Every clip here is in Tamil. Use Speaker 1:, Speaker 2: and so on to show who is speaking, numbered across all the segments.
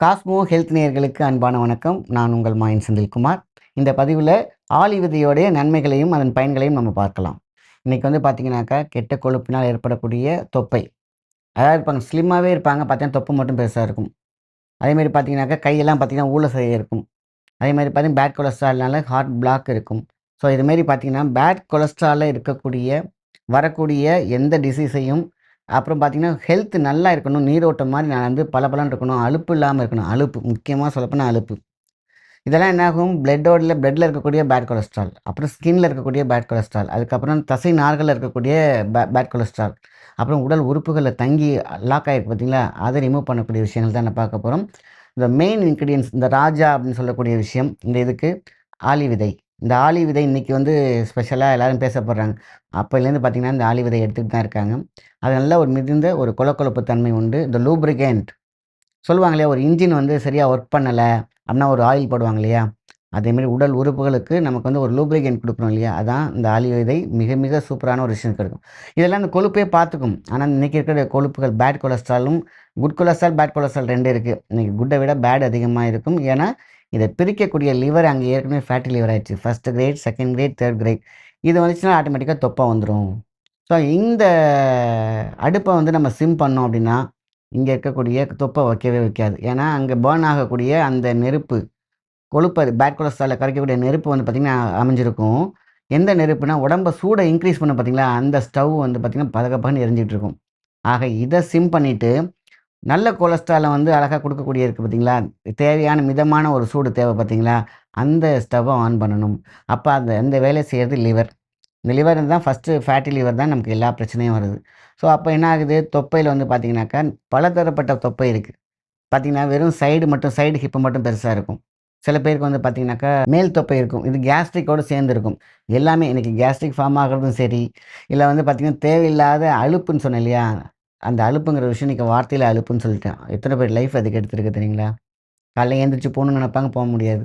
Speaker 1: காஸ்மோ ஹெல்த் நேயர்களுக்கு அன்பான வணக்கம். நான் உங்கள் மாயன் செந்தில்குமார். இந்த பதிவில் ஆலிவிதையோடைய நன்மைகளையும் அதன் பயன்களையும் நம்ம பார்க்கலாம். இன்றைக்கி வந்து பார்த்தீங்கன்னாக்கா கெட்ட கொழுப்பினால் ஏற்படக்கூடிய தொப்பை. அதாவது இருப்பாங்க ஸ்லிம்மாகவே இருப்பாங்க பார்த்தீங்கன்னா தொப்பை மட்டும் பெருசாக இருக்கும். அதேமாதிரி பார்த்தீங்கன்னாக்கா கையெல்லாம் பார்த்தீங்கன்னா ஊழ செய்ய இருக்கும். அதேமாதிரி பார்த்திங்கன்னா பார்த்தீங்கன்னா பேட் கொலஸ்ட்ரால்னால ஹார்ட் பிளாக் இருக்கும். ஸோ இதுமாரி பார்த்தீங்கன்னா பேட் கொலஸ்ட்ராலில் இருக்கக்கூடிய வரக்கூடிய எந்த டிசீஸையும் அப்புறம் பார்த்தீங்கன்னா ஹெல்த் நல்லா இருக்கணும் நீரோட்டம் மாதிரி நான் வந்து பல இருக்கணும் அலுப்பு இல்லாமல் இருக்கணும். அலுப்பு முக்கியமாக சொல்லப்போனால் அலுப்பு. இதெல்லாம் என்னாகும்? பிளட்டோட பிளட்டில் இருக்கக்கூடிய பேட் கொலஸ்ட்ரால் அப்புறம் ஸ்கின்ல இருக்கக்கூடிய பேட் கொலஸ்ட்ரால் அதுக்கப்புறம் தசை நார்களில் இருக்கக்கூடிய பே பேட் கொலஸ்ட்ரால் அப்புறம் உடல் உறுப்புகளில் தங்கி லாக் ஆகிருக்கு பார்த்தீங்களா அதை ரிமூவ் பண்ணக்கூடிய விஷயங்கள் தான் நான் பார்க்க போகிறோம் இந்த மெயின் இன்க்ரீடியன்ஸ் இந்த ராஜா அப்படின்னு சொல்லக்கூடிய விஷயம் இந்த இதுக்கு ஆலி விதை இந்த ஆலி விதை இன்றைக்கி வந்து ஸ்பெஷலாக எல்லோரும் பேசப்படுறாங்க அப்போலேருந்து பார்த்திங்கன்னா இந்த ஆலி விதை எடுத்துகிட்டு தான் இருக்காங்க. அது நல்ல ஒரு மிகுந்த ஒரு கொலக்கொலப்பு தன்மை உண்டு. இந்த லூப்ரிகேண்ட் சொல்லுவாங்க இல்லையா ஒரு இன்ஜின் வந்து சரியாக ஒர்க் பண்ணலை அப்படின்னா ஒரு ஆயில் போடுவாங்க இல்லையா? அதேமாரி உடல் உறுப்புகளுக்கு நமக்கு வந்து ஒரு லூப்ரிகேண்ட் கொடுக்கணும் இல்லையா? அதான் இந்த ஆலி விதை மிக மிக சூப்பரான ஒரு விஷயம் கிடைக்கும் இதெல்லாம் இந்த கொழுப்பே பார்த்துக்கும். ஆனால் இன்றைக்கி இருக்கிற கொழுப்புகள் பேட் கொலஸ்ட்ராலும் குட் கொலஸ்ட்ரால் பேட் கொலஸ்ட்ரால் ரெண்டு இருக்குது இன்றைக்கி குட்டை விட பேட் அதிகமாக இருக்கும். ஏன்னா இதை பிரிக்கக்கூடிய லிவர் அங்கே ஏற்கனவே ஃபேட்டி லிவர் ஆயிடுச்சு. First grade second grade third grade இது வந்துச்சுன்னா ஆட்டோமேட்டிக்காக தொப்பாக வந்துடும் ஸோ இந்த அடுப்பை வந்து நம்ம சிம் பண்ணோம் அப்படின்னா இங்கே இருக்கக்கூடிய தொப்பை வைக்கவே வைக்காது. ஏன்னா அங்கே பேர்ன் ஆகக்கூடிய அந்த நெருப்பு கொழுப்பு பேட் கொலஸ்ட்ராலில் கரைக்கக்கூடிய நெருப்பு வந்து பார்த்திங்கன்னா அமைஞ்சிருக்கும். எந்த நெருப்புனா உடம்ப சூடை இன்க்ரீஸ் பண்ண பார்த்தீங்களா அந்த ஸ்டவ் வந்து பார்த்திங்கன்னா பதகப்பகன்னு எரிஞ்சிட்டு இருக்கும். ஆக இதை சிம் பண்ணிவிட்டு நல்ல கொலஸ்ட்ராலை வந்து அழகாக கொடுக்கக்கூடிய இருக்குது பார்த்தீங்களா? தேவையான மிதமான ஒரு சூடு தேவை பார்த்தீங்களா? அந்த ஸ்டவ்வை ஆன் பண்ணணும். அப்போ அந்த அந்த வேலையை செய்கிறது லிவர் இந்த லிவர் தான் ஃபஸ்ட்டு ஃபேட்டி லிவர் தான் நமக்கு எல்லா பிரச்சனையும் வருது. ஸோ அப்போ என்ன ஆகுது? தொப்பையில் வந்து பார்த்தீங்கன்னாக்கா பலதரப்பட்ட தொப்பை இருக்குது பார்த்தீங்கன்னா வெறும் சைடு மட்டும் சைடு ஹிப்பு மட்டும் பெருசாக இருக்கும். சில பேருக்கு வந்து பார்த்திங்கனாக்கா மேல் தொப்பை இருக்கும். இது கேஸ்ட்ரிக்கோடு சேர்ந்துருக்கும் எல்லாமே இன்றைக்கி கேஸ்ட்ரிக் ஃபார்ம் ஆகிறதும் சரி இல்லை வந்து பார்த்திங்கன்னா தேவையில்லாத அழுப்புன்னு சொன்னேன் இல்லையா? அந்த அலுப்புங்கிற விஷயம் இன்றைக்கி வார்த்தையில் அலுப்புன்னு சொல்லிட்டேன். எத்தனை பேர் லைஃப் அதுக்கு எடுத்துருக்கு தெரியுங்களா? காலைல எழுந்திரிச்சு போகணுன்னு நினைப்பாங்க போக முடியாது.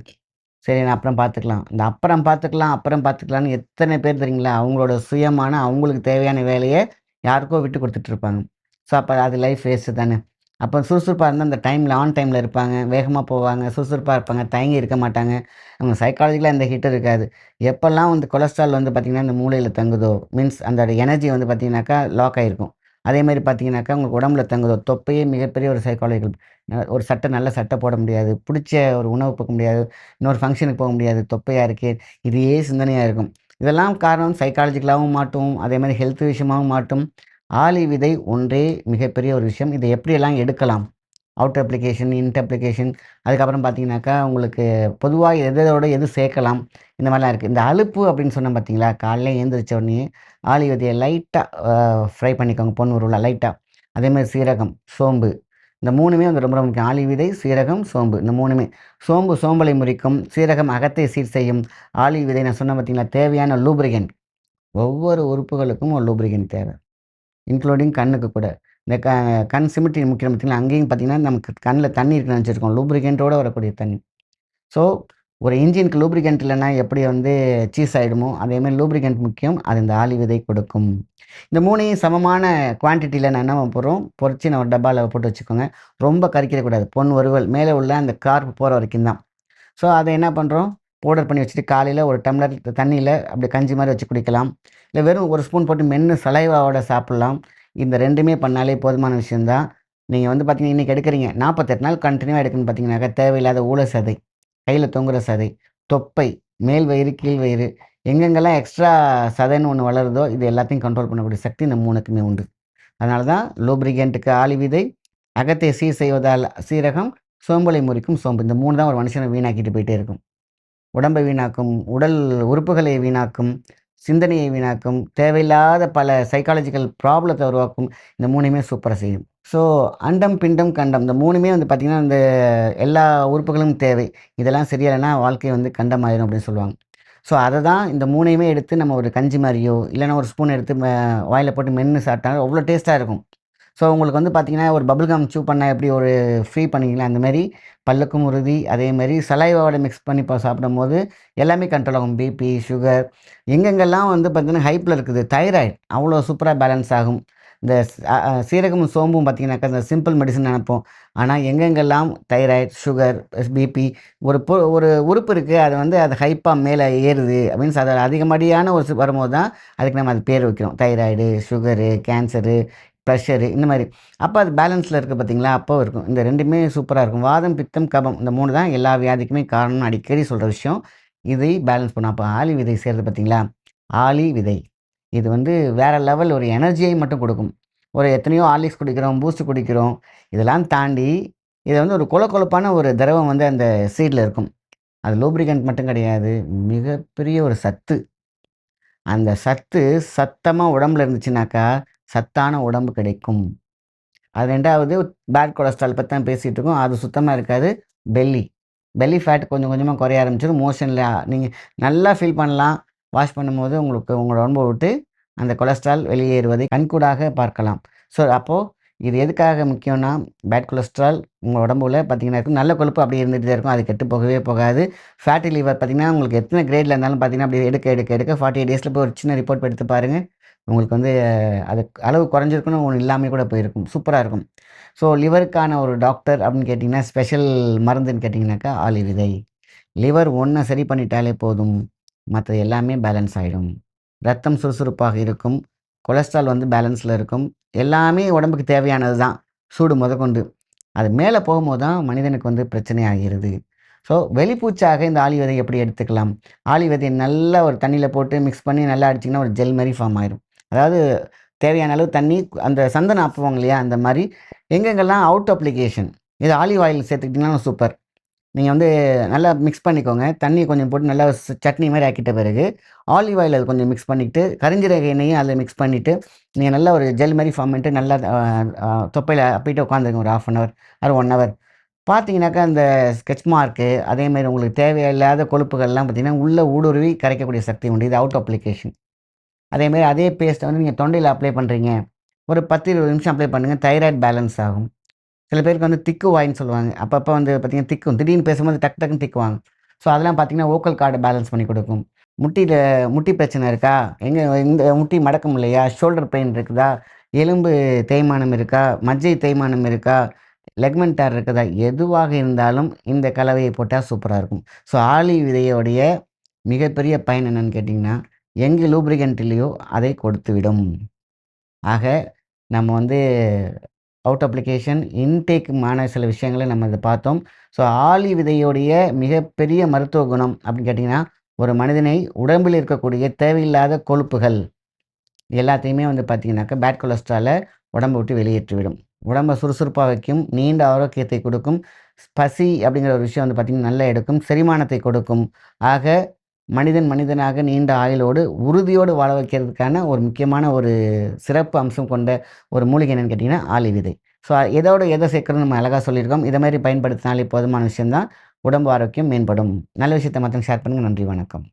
Speaker 1: சரி நான் அப்புறம் பார்த்துக்கலாம். இந்த அப்புறம் பார்த்துக்கலாம் அப்புறம் பார்த்துக்கலான்னு எத்தனை பேர் தெரியுங்களா? அவங்களோட சுயமான அவங்களுக்கு தேவையான வேலையை யாருக்கோ விட்டு கொடுத்துட்ருப்பாங்க ஸோ அப்போ அது லைஃப் வேஸ்ட்டு தானே. அப்போ சுறுசுறுப்பாக இருந்தால் அந்த டைமில் ஆன் டைமில் இருப்பாங்க. வேகமாக போவாங்க சுறுசுறுப்பாக இருப்பாங்க தயங்கி இருக்க மாட்டாங்க. அவங்க சைக்காலஜிக்கலாக இந்த ஹிட் இருக்காது. எப்போல்லாம் வந்து கொலஸ்ட்ரால் வந்து பார்த்திங்கன்னா இந்த மூளையில் தங்குதோ மீன்ஸ் அந்த எனர்ஜி வந்து பார்த்திங்கனாக்கா லாக் ஆகிருக்கும் அதே மாதிரி பார்த்தீங்கன்னாக்கா உங்களுக்கு உடம்புல தங்குதோ தொப்பையே மிகப்பெரிய ஒரு சைக்காலஜிக்கல் ஒரு சட்டை நல்ல சட்டை போட முடியாது. பிடிச்ச ஒரு உணவு போக முடியாது. இன்னொரு ஃபங்க்ஷனுக்கு போக முடியாது. தொப்பையாக இருக்கே இதையே சிந்தனையாக இருக்கும். இதெல்லாம் காரணம் சைக்காலஜிக்கலாகவும் மாட்டும் அதே மாதிரி ஹெல்த் விஷயமாகவும் மாட்டும் ஆலி விதை ஒன்றே மிகப்பெரிய ஒரு விஷயம். இதை எப்படியெல்லாம் எடுக்கலாம்? அவுட் அப்ளிகேஷன் இன்ட் அப்ளிகேஷன் அதுக்கப்புறம் பார்த்தீங்கன்னாக்கா உங்களுக்கு பொதுவாக எதோட எது சேர்க்கலாம் இந்த மாதிரிலாம் இருக்குது இந்த அலுப்பு அப்படின்னு சொன்னால் பார்த்தீங்களா காலையில் எழுந்திரிச்ச உடனே ஆலி விதையை லைட்டாக ஃப்ரை பண்ணிக்கோங்க பொண்ணு உருவில் லைட்டாக அதேமாதிரி சீரகம் சோம்பு. இந்த மூணுமே வந்து ரொம்ப ரொம்ப முக்கியம். ஆலி விதை சீரகம் சோம்பு. இந்த மூணுமே. சோம்பு சோம்பலை முறிக்கும் சீரகம் அகத்தை சீர் செய்யும். ஆலி விதை நான் சொன்ன பார்த்தீங்களா தேவையான லூப்ரிகன் ஒவ்வொரு உறுப்புகளுக்கும் ஒரு லூப்ரிகன் தேவை. இன்க்ளூடிங் கண்ணுக்கு கூட. இந்த க கண் சிமிட்டி முக்கியம் பார்த்தீங்கன்னா அங்கேயும் பார்த்தீங்கன்னா நமக்கு கண்ணில் தண்ணி இருக்குன்னு நினச்சிருக்கோம். லூப்ரிகண்ட்டோடு வரக்கூடிய தண்ணி. ஸோ ஒரு இன்ஜினுக்கு லூப்ரிகண்ட் இல்லைன்னா எப்படி வந்து சீஸ் ஆகிடுமோ அதேமாதிரி லூப்ரிகண்ட் முக்கியம். அது இந்த ஆலி விதை கொடுக்கும். இந்த மூணையும் சமமான குவான்டிட்டியில் நான் என்ன போகிறோம் பொறிச்சு நம்ம டப்பாவில் போட்டு வச்சுக்கோங்க. ரொம்ப கறிக்கிடக்கூடாது பொன் ஒருவல் மேலே உள்ள அந்த கார்ப்பு போகிற வரைக்கும் தான். ஸோ அதை என்ன பண்ணுறோம் பவுடர் பண்ணி வச்சுட்டு காலையில் ஒரு டம்ளர் தண்ணியில் அப்படி கஞ்சி மாதிரி வச்சு குடிக்கலாம். இல்லை வெறும் ஒரு ஸ்பூன் போட்டு மென்று சலைவாவோட சாப்பிட்லாம். இந்த ரெண்டுமே பண்ணாலே போதுமான விஷயந்தான் நீங்கள் வந்து பார்த்தீங்கன்னா இன்றைக்கி எடுக்கிறீங்க. நாற்பத்தெட்டு நாள் கண்டினியூவாக எடுக்கணும்னு பார்த்தீங்கன்னாக்கா தேவையில்லாத ஊழ சதை கையில் தொங்குற சதை தொப்பை மேல் வயிறு கீழ் வயிறு எங்கெங்கெல்லாம் எக்ஸ்ட்ரா சதைன்னு ஒன்று வளருதோ இது எல்லாத்தையும் கண்ட்ரோல் பண்ணக்கூடிய சக்தி இந்த மூணுக்குமே உண்டு. அதனால தான் லூப்ரிகண்ட்டுக்கு ஆலி விதை அகத்தை சீர் செய்வதால் சீரகம் சோம்பலை முறிக்கும் சோம்பு. இந்த மூணு தான் ஒரு மனுஷனை வீணாக்கிட்டு போயிட்டே இருக்கும். உடம்பை வீணாக்கும் உடல் உறுப்புகளை வீணாக்கும் சிந்தனையை வீணாக்கும் தேவையில்லாத பல சைக்காலஜிக்கல் ப்ராப்ளத்தை உருவாக்கும். இந்த மூணுமே சூப்பராக செய்யும். ஸோ அண்டம் பிண்டம் கண்டம். இந்த மூணுமே வந்து பார்த்திங்கன்னா இந்த எல்லா உறுப்புகளும் தேவை. இதெல்லாம் சரியில்லைன்னா வாழ்க்கை வந்து கண்டம் ஆயிரும் அப்படின்னு சொல்லுவாங்க. ஸோ அதை தான் இந்த மூணையுமே எடுத்து நம்ம ஒரு கஞ்சி மாதிரியோ இல்லைன்னா ஒரு ஸ்பூன் எடுத்து வாயில் போட்டு மென்று சாப்பிட்டாலும் அவ்வளோ டேஸ்ட்டாக இருக்கும். ஸோ உங்களுக்கு வந்து பார்த்திங்கன்னா ஒரு பபுள் கம் சூ பண்ணால் எப்படி ஒரு ஃப்ரீ பண்ணிக்கலாம் அந்த மாதிரி பல்லுக்கும் உறுதி. அதே மாதிரி சலைவாவோட மிக்ஸ் பண்ணி இப்போ சாப்பிடும்போது எல்லாமே கண்ட்ரோல் ஆகும். பிபி சுகர் எங்கெங்கெல்லாம் வந்து பார்த்திங்கன்னா ஹைப்பில் இருக்குது. தைராய்டு அவ்வளோ சூப்பராக பேலன்ஸ் ஆகும். இந்த சீரகமும், சோம்பும் பார்த்தீங்கன்னாக்கா, இந்த சிம்பிள் மெடிசன் நினைப்போம். ஆனால் எங்கெங்கெல்லாம் தைராய்டு, சுகர், பிபி ஒரு பொ ஒரு உறுப்பு இருக்குது அது வந்து அது ஹைப்பாக மேலே ஏறுது. மீன்ஸ் அது அதிகமடியான ஒரு வரும்போது தான், அதுக்கு நம்ம அது பேர் வைக்கிறோம். தைராய்டு, சுகரு, கேன்சரு, ப்ரெஷரு இந்த மாதிரி அப்போ அது பேலன்ஸில் இருக்குது பார்த்தீங்களா? அப்போ இருக்கும். இந்த ரெண்டுமே சூப்பராக இருக்கும். வாதம், பித்தம், கபம் இந்த மூணு தான் எல்லா வியாதிக்குமே காரணம்னு அடிக்கடி சொல்கிற விஷயம். இதை பேலன்ஸ் பண்ணும். அப்போ ஆலி விதை சேர்றது பார்த்தீங்களா? ஆலி விதை. இது வந்து வேற லெவல் ஒரு எனர்ஜியை மட்டும் கொடுக்கும் ஒரு எத்தனையோ ஆலிக்ஸ் குடிக்கிறோம், பூஸ்ட் குடிக்கிறோம். இதெல்லாம் தாண்டி, இதை வந்து ஒரு கொல கொலப்பான ஒரு திரவம் வந்து அந்த சீடில் இருக்கும். அது லூப்ரிகன்ட் மட்டும் கிடையாது. மிகப்பெரிய ஒரு சத்து. அந்த சத்து சத்தமாக உடம்புல இருந்துச்சுனாக்கா, சத்தான உடம்பு கிடைக்கும். அது ரெண்டாவது பேட் கொலஸ்ட்ரால் பற்றி தான் பேசிகிட்டு இருக்கோம். அது சுத்தமாக இருக்காது. பெல்லி. பெல்லி ஃபேட் கொஞ்சம் கொஞ்சமாக குறைய ஆரம்பிச்சிடும் மோஷன்ல நீங்கள் நல்லா ஃபீல் பண்ணலாம். வாஷ் பண்ணும்போது உங்களுக்கு உங்களோட உடம்ப விட்டு அந்த கொலஸ்ட்ரால் வெளியேறுவதை கண்கூடாக பார்க்கலாம். ஸோ அப்போது இது எதுக்காக முக்கியம்னா, பேட் கொலஸ்ட்ரால் உங்கள் உடம்புல பார்த்தீங்கன்னா இருக்கும். நல்ல கொழுப்பு அப்படியே இருந்துகிட்டு தான் இருக்கும். அது கெட்டு போகவே போகாது. ஃபேட்டி லிவர் பார்த்தீங்கன்னா, உங்களுக்கு எத்தனை கிரேட்ல இருந்தாலும் பார்த்தீங்கன்னா, அப்படியே எடுக்க எடுக்க எடுக்க 48 டேஸில் போய் ஒரு சின்ன ரிப்போர்ட் எடுத்து பாருங்கள் உங்களுக்கு வந்து அது அளவு குறைஞ்சிருக்குன்னு ஒன்று இல்லாமல் கூட போயிருக்கும். சூப்பராக இருக்கும். ஸோ லிவருக்கான ஒரு டாக்டர் அப்படின்னு கேட்டிங்கன்னா ஸ்பெஷல் மருந்துன்னு கேட்டிங்கன்னாக்கா ஆலி விதை. லிவர் ஒன்றை சரி பண்ணிட்டாலே போதும். மற்ற எல்லாமே பேலன்ஸ் ஆகிடும் ரத்தம் சுறுசுறுப்பாக இருக்கும். கொலஸ்ட்ரால் வந்து பேலன்ஸில் இருக்கும். எல்லாமே உடம்புக்கு தேவையானது தான். சூடு முதற்கொண்டு. அது மேலே போகும்போது தான் மனிதனுக்கு வந்து பிரச்சனை ஆகிறது. ஸோ வெளிப்பூச்சாக இந்த ஆலி விதையை எப்படி எடுத்துக்கலாம்? ஆலி விதையை நல்லா ஒரு தண்ணியில் போட்டு மிக்ஸ் பண்ணி நல்லா அடிச்சிங்கன்னா ஒரு ஜெல் மாதிரி ஃபார்ம் ஆயிரும். அதாவது தேவையான அளவு தண்ணி அந்த சந்தனம் ஆப்புவாங்க இல்லையா? அந்த மாதிரி எங்கெங்கெல்லாம் அவுட் அப்ளிகேஷன். இது ஆலிவ் ஆயில் சேர்த்துக்கிட்டீங்கன்னா சூப்பர். நீங்கள் வந்து நல்லா மிக்ஸ் பண்ணிக்கோங்க. தண்ணி கொஞ்சம் போட்டு நல்லா சட்னி மாதிரி ஆக்கிட்ட பிறகு, ஆலிவ் ஆயில் அது கொஞ்சம் மிக்ஸ் பண்ணிக்கிட்டு, கரிஞ்சீரக எண்ணெயும் அதில் மிக்ஸ் பண்ணிவிட்டு நீங்கள் நல்லா ஒரு ஜெல் மாதிரி ஃபார்ம் பண்ணிட்டு நல்லா தொப்பையில் அப்பிட்டு உட்காந்துருங்க ஒரு 1/2 an hour or one hour. பார்த்தீங்கன்னாக்கா, அந்த ஸ்கெட்ச் மார்க்கு அதேமாதிரி உங்களுக்கு தேவையில்லாத கொழுப்புகள்லாம் பார்த்தீங்கன்னா, உள்ளே ஊடுருவி கரைக்கக்கூடிய சக்தி உண்டு. இது அவுட் அப்ளிகேஷன். அதேமாதிரி அதே பேஸ்ட்டை வந்து நீங்கள் தொண்டையில் அப்ளை பண்ணுறீங்க ஒரு 10, 20 நிமிஷம் அப்ளை பண்ணுங்கள் தைராய்டு பேலன்ஸ் ஆகும். சில பேருக்கு வந்து திக்கு வாயின்னு சொல்லுவாங்க. அப்பப்போ வந்து பார்த்தீங்கன்னா, திக்கும். திடீர்னு பேசும்போது டக்கு டக்குன்னு திக்குவாங்க. ஸோ அதெல்லாம் பார்த்தீங்கன்னா, ஓக்கல் கார்டு பேலன்ஸ் பண்ணி கொடுக்கும் முட்டியில் முட்டி பிரச்சனை இருக்கா? எங்கே இந்த முட்டி மடக்க முடியலையா? ஷோல்டர் பெயின் இருக்குதா? எலும்பு தேய்மானம் இருக்கா? மஜ்ஜை தேய்மானம் இருக்கா? லெக்மெண்டார் இருக்குதா? எதுவாக இருந்தாலும் இந்த கலவையை போட்டால் சூப்பராக இருக்கும். ஸோ ஆலி விதையோடைய மிகப்பெரிய பயன் என்னென்னு கேட்டிங்கன்னா எங்கு லூப்ரிகன்ட் இல்லையோ அதை கொடுத்துவிடும். ஆக நம்ம வந்து அவுட் அப்ளிகேஷன், இன்டேக்குமான சில விஷயங்கள நம்ம இதை பார்த்தோம். ஸோ ஆளி விதையுடைய மிகப்பெரிய மருத்துவ குணம் அப்படின்னு கேட்டிங்கன்னா ஒரு மனிதனை உடம்பில் இருக்கக்கூடிய தேவையில்லாத கொழுப்புகள் எல்லாத்தையுமே வந்து பார்த்திங்கனாக்கா பேட் கொலஸ்ட்ராலை உடம்பை விட்டு வெளியேற்றிவிடும். உடம்பை சுறுசுறுப்பாக வைக்கும். நீண்ட ஆரோக்கியத்தை கொடுக்கும். பசி அப்படிங்கிற ஒரு விஷயம் வந்து பார்த்திங்கன்னா நல்லா எடுக்கும். செரிமானத்தை கொடுக்கும். ஆக மனிதன் மனிதனாக நீண்ட ஆயுளோடு, உறுதியோடு வாழ வைக்கிறதுக்கான ஒரு முக்கியமான ஒரு சிறப்பு அம்சம் கொண்ட ஒரு மூலிகை என்னன்னு கேட்டிங்கன்னா ஆளி விதை. ஸோ எதோட எதை சேர்க்கணும்னு நம்ம அழகாக சொல்லியிருக்கோம். இதை மாதிரி பயன்படுத்தினாலே போதுமான விஷயம்தான் உடம்பு ஆரோக்கியம் மேம்படும். நல்ல விஷயத்த மற்றவங்க ஷேர் பண்ணுங்கள் நன்றி, வணக்கம்.